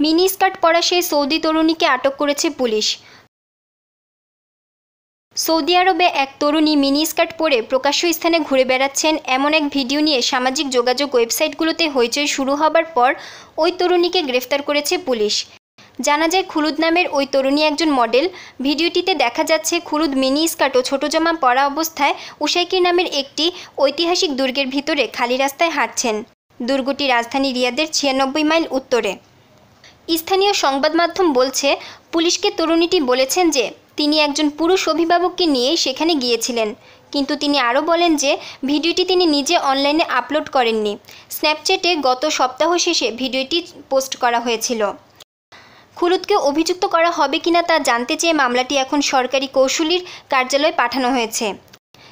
Mini skirt পরা সেই Saudi তরুণীকে আটক করেছে পুলিশ। সৌদি আরবে এক তরুণী মিনি স্কার্ট পরে প্রকাশ্য স্থানে ঘুরে বেড়াচ্ছেন এমন এক ভিডিও নিয়ে সামাজিক যোগাযোগ ওয়েবসাইটগুলোতে হইচই শুরু হবার পর ওই তরুণীকে গ্রেফতার করেছে পুলিশ। জানা যায়, খুলুদ নামের ওই তরুণী একজন মডেল। ভিডিওটিতে দেখা যাচ্ছে, খুলুদ মিনি স্কার্ট ও ছোট জামা পরা অবস্থায় উসাইকির নামের একটি ঐতিহাসিক দুর্গের ভিতরে খালি রাস্তায় হাঁটছেন। দুর্গটি রাজধানী রিয়াদের ছিয়ানব্বই মাইল উত্তরে। স্থানীয় সংবাদ মাধ্যম বলছে, পুলিশকে তরুণীটি বলেছেন যে, তিনি একজন পুরুষ অভিভাবককে নিয়ে সেখানে গিয়েছিলেন। কিন্তু তিনি আরও বলেন যে, ভিডিওটি তিনি নিজে অনলাইনে আপলোড করেননি। স্ন্যাপচ্যাটে গত সপ্তাহ শেষে ভিডিওটি পোস্ট করা হয়েছিল। খুলুদকে অভিযুক্ত করা হবে কিনা তা জানতে চেয়ে মামলাটি এখন সরকারি কৌশলীর কার্যালয়ে পাঠানো হয়েছে।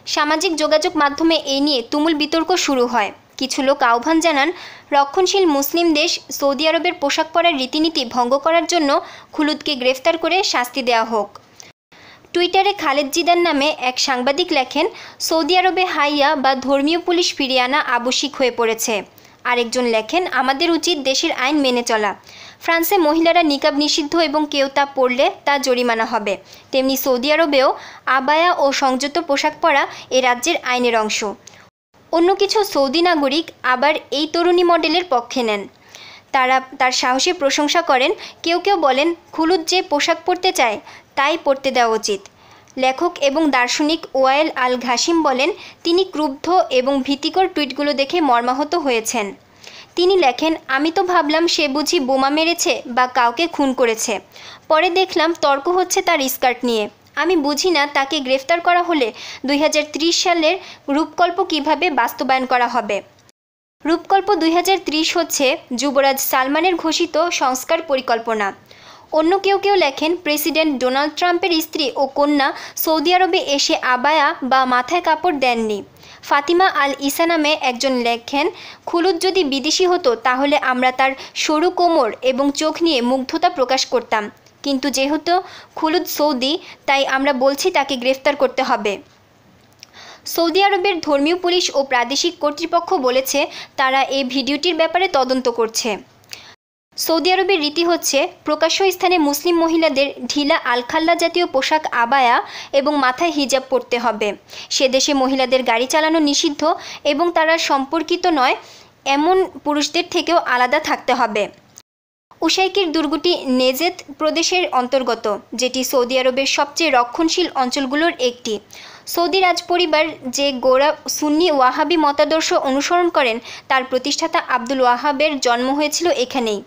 সামাজিক যোগাযোগ মাধ্যমে এই নিয়ে তুমুল বিতর্ক শুরু হয়। কিছু লোক আহ্বান জানান, রক্ষণশীল মুসলিম দেশ সৌদি আরবের পোশাক পরার রীতিনীতি ভঙ্গ করার জন্য খুলুদকে গ্রেফতার করে শাস্তি দেওয়া হোক। টুইটারে খালেদ জিদান নামে এক সাংবাদিক লেখেন, সৌদি আরবে হাইয়া বা ধর্মীয় পুলিশ ফিরিয়ে আনা আবশ্যিক হয়ে পড়েছে। আরেকজন লেখেন, আমাদের উচিত দেশের আইন মেনে চলা। ফ্রান্সে মহিলারা নিকাব নিষিদ্ধ এবং কেউ তা পরলে তা জরিমানা হবে। তেমনি সৌদি আরবেও আবায়া ও সংযত পোশাক পরা এ রাজ্যের আইনের অংশ। অন্য কিছু সৌদি নাগরিক আবার এই তরুণী মডেলের পক্ষে নেন। তারা, তার সাহসী প্রশংসা করেন, কেউ কেউ বলেন খুলুদ যে পোশাক পরতে চায়, তাই পরতে দেওয়া উচিত। লেখক এবং দার্শনিক ওয়াইল আল ঘাসিম বলেন, তিনি ক্রুব্ধ এবং ভীতিকর টুইটগুলো দেখে মর্মাহত হয়েছেন। তিনি লেখেন, আমি তো ভাবলাম সে বুঝি বোমা মেরেছে বা কাউকে খুন করেছে। পরে দেখলাম তর্ক হচ্ছে তার স্কার্ট নিয়ে। আমি বুঝি না তাকে গ্রেফতার করা হলে দুই হাজার ত্রিশ সালের রূপকল্প কীভাবে বাস্তবায়ন করা হবে। রূপকল্প দুই হাজার ত্রিশ হচ্ছে যুবরাজ সালমানের ঘোষিত সংস্কার পরিকল্পনা। অন্য কেউ কেউ লেখেন, প্রেসিডেন্ট ডোনাল্ড ট্রাম্পের স্ত্রী ও কন্যা সৌদি আরবে এসে আবায়া বা মাথায় কাপড় দেননি। ফাতিমা আল ইসা নামে একজন লেখেন, খুলুদ যদি বিদেশি হতো তাহলে আমরা তার সরু কোমর এবং চোখ নিয়ে মুগ্ধতা প্রকাশ করতাম। কিন্তু যেহেতু খুলুদ সৌদি, তাই আমরা বলছি তাকে গ্রেফতার করতে হবে। সৌদি আরবের ধর্মীয় পুলিশ ও প্রাদেশিক কর্তৃপক্ষ বলেছে তারা এই ভিডিওটির ব্যাপারে তদন্ত করছে। সৌদি আরবের রীতি হচ্ছে, প্রকাশ্য স্থানে মুসলিম মহিলাদের ঢিলা আলখাল্লা জাতীয় পোশাক আবায়া এবং মাথায় হিজাব পরতে হবে। সে দেশে মহিলাদের গাড়ি চালানো নিষিদ্ধ এবং তারা সম্পর্কিত নয়, এমন পুরুষদের থেকেও আলাদা থাকতে হবে। উসাইকির দুর্গটি নেজেদ প্রদেশের অন্তর্গত, যেটি সৌদি আরবের সবচেয়ে রক্ষণশীল অঞ্চলগুলোর একটি। সৌদি রাজপরিবার যে গোড়া সুন্নি ওয়াহাবি মতাদর্শ অনুসরণ করেন, তার প্রতিষ্ঠাতা আব্দুল ওয়াহাবের জন্ম হয়েছিল এখানেই।